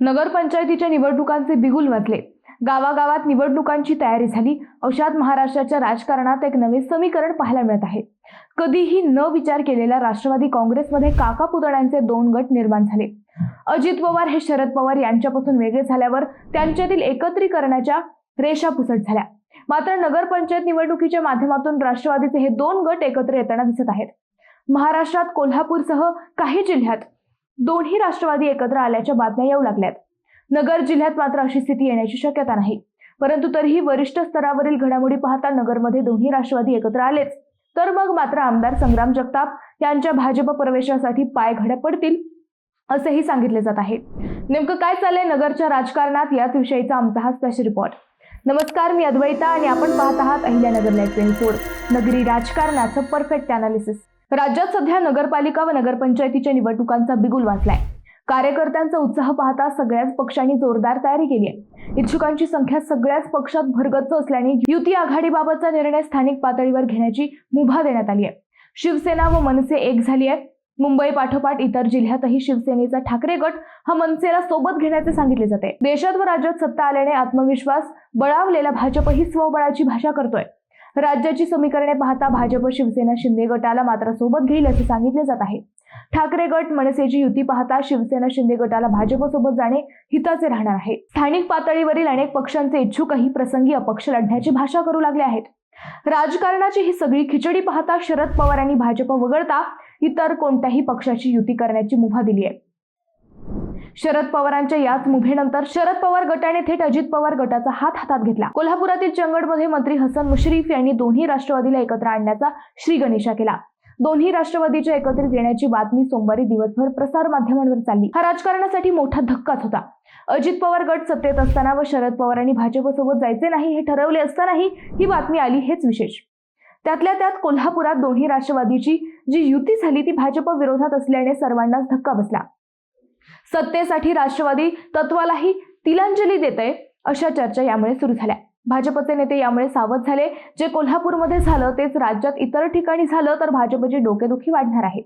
नगरपंचायतीच्या निवडणुकांचे बिगुल वाजले गावागावात निवडणुकांची तयारी झाली. अशात महाराष्ट्राच्या राजकारणात एक नवे समीकरण पाहायला मिळत आहे. कधीही न विचार केलेल्या राष्ट्रवादी काँग्रेसमध्ये काका पुतळ्यांचे दोन गट निर्माण झाले. अजित पवार हे शरद पवार यांच्यापासून वेगळे झाल्यावर त्यांच्यातील एकत्रीकरणाच्या रेषा पुसट झाल्या. मात्र नगरपंचायत निवडणुकीच्या माध्यमातून राष्ट्रवादीचे हे दोन गट एकत्र येताना दिसत आहेत. महाराष्ट्रात कोल्हापूरसह काही जिल्ह्यात दोन्ही राष्ट्रवादी एकत्र आल्याच्या बातम्या येऊ लागल्यात. नगर जिल्ह्यात मात्र अशी स्थिती येण्याची शक्यता नाही. परंतु तरीही वरिष्ठ स्तरावरील घडामोडी पाहता नगरमध्ये दोन्ही राष्ट्रवादी एकत्र आलेच. तर मग मात्र आमदार संग्राम जगताप यांच्या भाजप प्रवेशासाठी पाय घड्या पडतील असेही सांगितले जात आहे. नेमकं काय चाललंय नगरच्या राजकारणात याच विषयीचा आमचा हा स्पेशल रिपोर्ट नमस्कार मी अद्वैता आणि आपण पाहत आहात अहिल्यानगर लाईव्ह ट्वेंटी नगरी राजकारणाचं परफेक्ट अनालिसिस राज्यात सध्या नगरपालिका व नगरपंचायतीच्या निवडणुकांचा बिगुल वाचलाय. कार्यकर्त्यांचा उत्साह पाहता सगळ्याच पक्षांनी जोरदार तयारी केली आहे. इच्छुकांची संख्या सगळ्याच पक्षात भरगच्च असल्याने युती आघाडीबाबतचा निर्णय स्थानिक पातळीवर घेण्याची मुभा देण्यात आली आहे. शिवसेना व मनसे एक झाली आहे मुंबई पाठोपाठ इतर जिल्ह्यातही शिवसेनेचा ठाकरे गट हा मनसेला सोबत घेण्याचे सांगितले जाते. देशात व राज्यात सत्ता आल्याने आत्मविश्वास बळावलेला भाजप ही स्वबळाची भाषा करतोय. राज्याची समीकरणे पाहता भाजप शिवसेना शिंदे गटाला मात्र सोबत घेईल असे सांगितले जात आहे. ठाकरे गट मनसेची युती पाहता शिवसेना शिंदे गटाला भाजपसोबत जाणे हिताचे राहणार आहे. स्थानिक पातळीवरील अनेक पक्षांचे इच्छुकही प्रसंगी अपक्ष लढण्याची भाषा करू लागले आहेत. राजकारणाची ही सगळी खिचडी पाहता शरद पवारांनी भाजप वगळता इतर कोणत्याही पक्षाची युती करण्याची मुभा दिली आहे. शरद पवारांच्या याच मुभेनंतर शरद पवार गटाने थेट अजित पवार गटाचा हात हातात घेतला. कोल्हापुरातील चंगडमध्ये मंत्री हसन मुश्रीफ यांनी दोन्ही राष्ट्रवादीला एकत्र आणण्याचा श्रीगणेशा केला. दोन्ही राष्ट्रवादीच्या एकत्रित येण्याची बातमी सोमवारी दिवसभर प्रसार माध्यमांवर चालली. हा राजकारणासाठी मोठा धक्काच होता. अजित पवार गट सत्तेत असताना व शरद पवारांनी भाजपसोबत जायचे नाही हे ठरवले असतानाही ही बातमी आली हेच विशेष. त्यातल्या त्यात कोल्हापुरात दोन्ही राष्ट्रवादीची जी युती झाली ती भाजप विरोधात असल्याने सर्वांनाच धक्का बसला. सत्तेसाठी राष्ट्रवादी तत्वालाही तिलांजली देतय अशा चर्चा यामुळे सुरू झाल्या. भाजपचे नेते यामुळे सावध झाले. जे कोल्हापूरमध्ये झालं तेच राज्यात इतर ठिकाणी झालं तर भाजपची डोकेदुखी वाढणार आहे.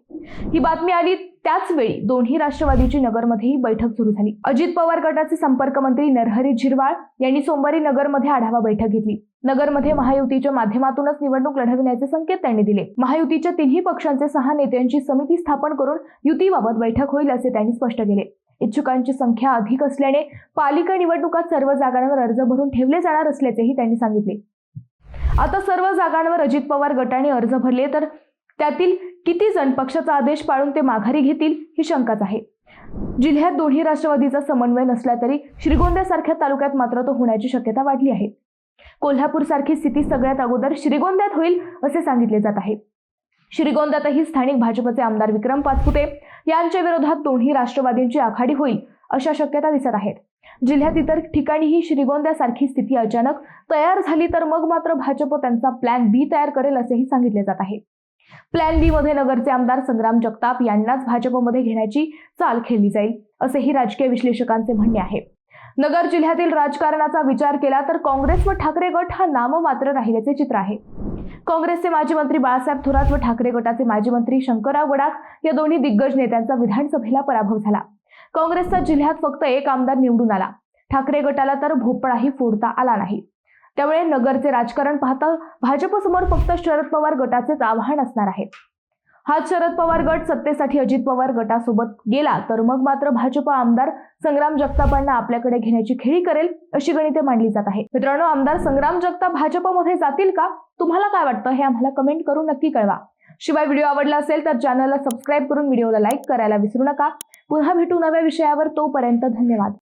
ही बातमी आली त्याच वेळी दोन्ही राष्ट्रवादीची नगरमध्येही बैठक सुरू झाली. अजित पवार गटाचे संपर्क मंत्री नरहरी झिरवाळ यांनी सोमवारी नगरमध्ये आढावा बैठक घेतली. नगरमध्ये महायुतीच्या माध्यमातूनच निवडणूक लढविण्याचे संकेत त्यांनी दिले. महायुतीच्या तिन्ही पक्षांचे सहा नेत्यांची समिती स्थापन करून युतीबाबत बैठक होईल असे त्यांनी स्पष्ट केले. इच्छुकांची संख्या अधिक असल्याने पालिका निवडणुकात सर्व जागांवर अर्ज भरून ठेवले जाणार असल्याचेही त्यांनी सांगितले. आता सर्व जागांवर अजित पवार गटाने अर्ज भरले तर त्यातील किती जण पक्षाचा आदेश पाळून ते माघारी घेतील ही शंकाच आहे. जिल्ह्यात दोन्ही राष्ट्रवादीचा समन्वय नसला तरी श्रीगोंद्यासारख्या तालुक्यात मात्र तो होण्याची शक्यता वाढली आहे. कोल्हापूर सारखी स्थिती सगळ्यात अगोदर श्रीगोंद्यात होईल असे सांगितले जात आहे. श्रीगोंद्यातही स्थानिक भाजपचे आमदार विक्रम पाचपुते यांच्या विरोधात दोन्ही राष्ट्रवादींची आघाडी होईल अशा शक्यता दिसत आहेत. जिल्ह्यात इतर ठिकाणीही श्रीगोंद्यासारखी स्थिती अचानक तयार झाली तर मग मात्र भाजप त्यांचा प्लॅन बी तयार करेल असेही सांगितले जात आहे. प्लॅन बी मध्ये नगरचे आमदार संग्राम जगताप यांनाच भाजपमध्ये घेण्याची चाल खेळली जाईल असेही राजकीय विश्लेषकांचे म्हणणे आहे. नगर जिल्ह्यातील राजकारणाचा विचार केला तर काँग्रेस व ठाकरे गट हा नाममात्र राहिल्याचे चित्र आहे. काँग्रेसचे माजी मंत्री बाळासाहेब थोरात व ठाकरे गटाचे माजी मंत्री शंकरराव गडाख या दोन्ही दिग्गज नेत्यांचा विधानसभेला पराभव झाला. काँग्रेसचा जिल्ह्यात फक्त एक आमदार निवडून आला. ठाकरे गटाला तर भोपळाही फोडता आला नाही. त्यामुळे नगरचे राजकारण पाहता भाजपसमोर फक्त शरद पवार गटाचेच आव्हान असणार आहे. हाच शरद पवार गट सत्तेसाठी अजित पवार गटासोबत गेला तर मग मात्र भाजप आमदार संग्राम जगतापांना आपल्याकडे घेण्याची खेळी करेल अशी गणिते मांडली जात आहे. मित्रांनो आमदार संग्राम जगताप भाजपमध्ये जातील का? तुम्हाला काय वाटतं? हे आम्हाला कमेंट करून नक्की कळवा. शिवाय व्हिडिओ आवडला असेल तर चॅनलला सबस्क्राईब करून व्हिडिओला लाईक करायला विसरू नका. पुन्हा भेटू नव्या विषयावर तोपर्यंत धन्यवाद.